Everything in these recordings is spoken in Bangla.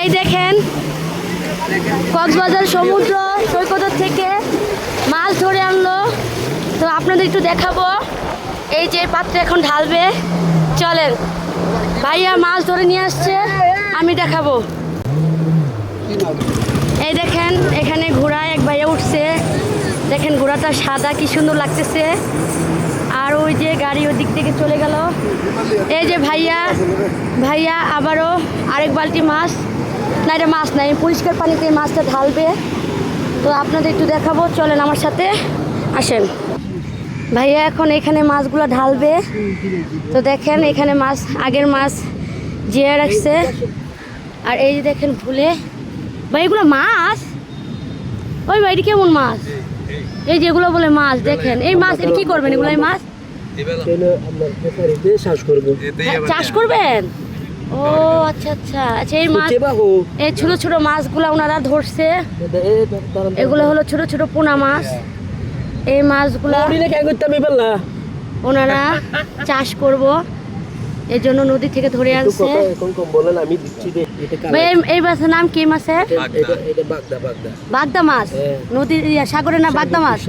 এই দেখেন, কক্সবাজার সমুদ্র সৈকত থেকে মাছ ধরে আনলো। তো আপনাদের একটু দেখাবো। এই যে পাত্রে এখন ঢালবে। চলেন, ভাইয়া মাছ ধরে নিয়ে আসছে, আমি দেখাবো। এই দেখেন, এখানে ঘোড়ায় এক ভাইয়া উঠছে। দেখেন ঘোড়াটা সাদা, কি সুন্দর লাগতেছে। আর ওই যে গাড়ি ওই দিক থেকে চলে গেল। এই যে ভাইয়া ভাইয়া আবারও আরেক বালতি মাছ না এটা মাছ নাই পরিষ্কার পানিতে এই মাছটা ঢালবে। তো আপনাদের একটু দেখাবো চলেন আমার সাথে। আসেন। ভাইয়া এখন এখানে মাছগুলো ঢালবে। তো দেখেন এখানে মাছ আগের মাছ জিয়ে রাখছে। আর এই যে দেখেন ভুলে। ভাই এগুলো মাছ? ওই ভাই এটা কেমন মাছ? এই যেগুলো বলে মাছ দেখেন। এই মাছ এটা কি করবেন? এগুলো এই মাছ? হ্যাঁ, চাষ করবেন? ও আচ্ছা আচ্ছা। আচ্ছা এই মাছ এই ছোট ছোট মাছগুলো ওনারা ধরছে। এগুলো হলো ছোট ছোট পোনা মাছ। এই মাছগুলো ওনারা চাষ করব। এই জন্য নদী থেকে ধরে আনছে। এই- এই মাছের নাম কি মাছের? বাগদা। বাগদা বাগদা। মাছ? হ্যাঁ। নদীর ইয়া, সাগরের না বাগদা মাছ?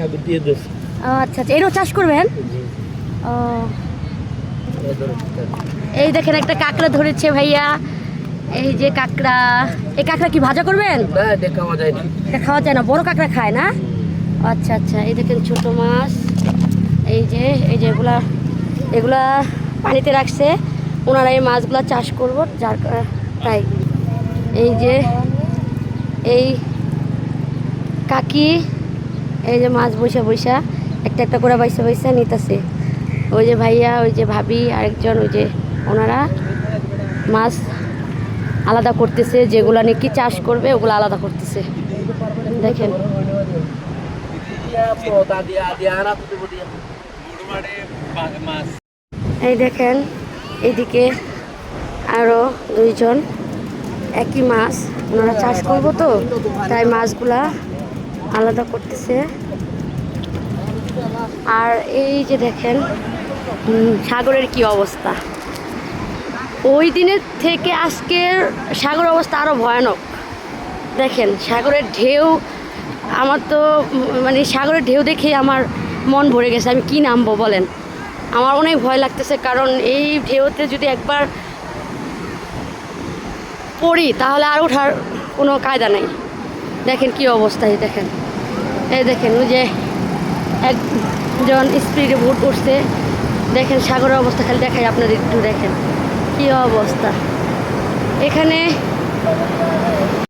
ও, আচ্ছা আচ্ছা। এরও চাষ করবেন? ও এই দেখেন একটা কাঁকড়া ধরেছে ভাইয়া। এই যে কাঁকড়া। এই কাঁকড়া কি ভাজা করবেন? এটা খাওয়া যায় না। এটা খাওয়া যায় না বড় কাঁকড়া খায় না? আচ্ছা আচ্ছা এই দেখেন ছোট মাছ। এই যে এই যে এগুলা এগুলা পানিতে রাখছে। ওনারা এই মাছগুলা চাষ করব যার তাই। এই যে এই কাকি এই যে মাছ বৈশা বৈশা একটা একটা করে বাইসা বাইসা নিতেছে। ওই যে ভাইয়া, ওই যে ভাবি, আরেকজন, ওই যে ওনারা মাছ আলাদা করতেছে, যেগুলা নাকি চাষ করবে, ওগুলো আলাদা করতেছে। দেখেন। এই দেখেন, এদিকে আরও দুইজন একই মাছ, ওনারা চাষ করব তো, তাই মাছগুলা আলাদা করতেছে। আর এই যে দেখেন সাগরের কি অবস্থা? ওই দিনের থেকে আজকের সাগর অবস্থা আরও ভয়ানক। দেখেন, সাগরের ঢেউ, আমার তো মানে সাগরের ঢেউ দেখে আমার মন ভরে গেছে, আমি কি নামবো বলেন? আমার অনেক ভয় লাগতেছে, কারণ এই ঢেউতে যদি একবার পড়ি, তাহলে আর ওঠার কোনো কায়দা নেই। দেখেন কি অবস্থা, এই দেখেন। এই দেখেন যে একজন স্পিডে ভোট করছে দেখেন সাগরের অবস্থা খালি দেখাই আপনাদের একটু দেখেন। কী অবস্থা? এখানে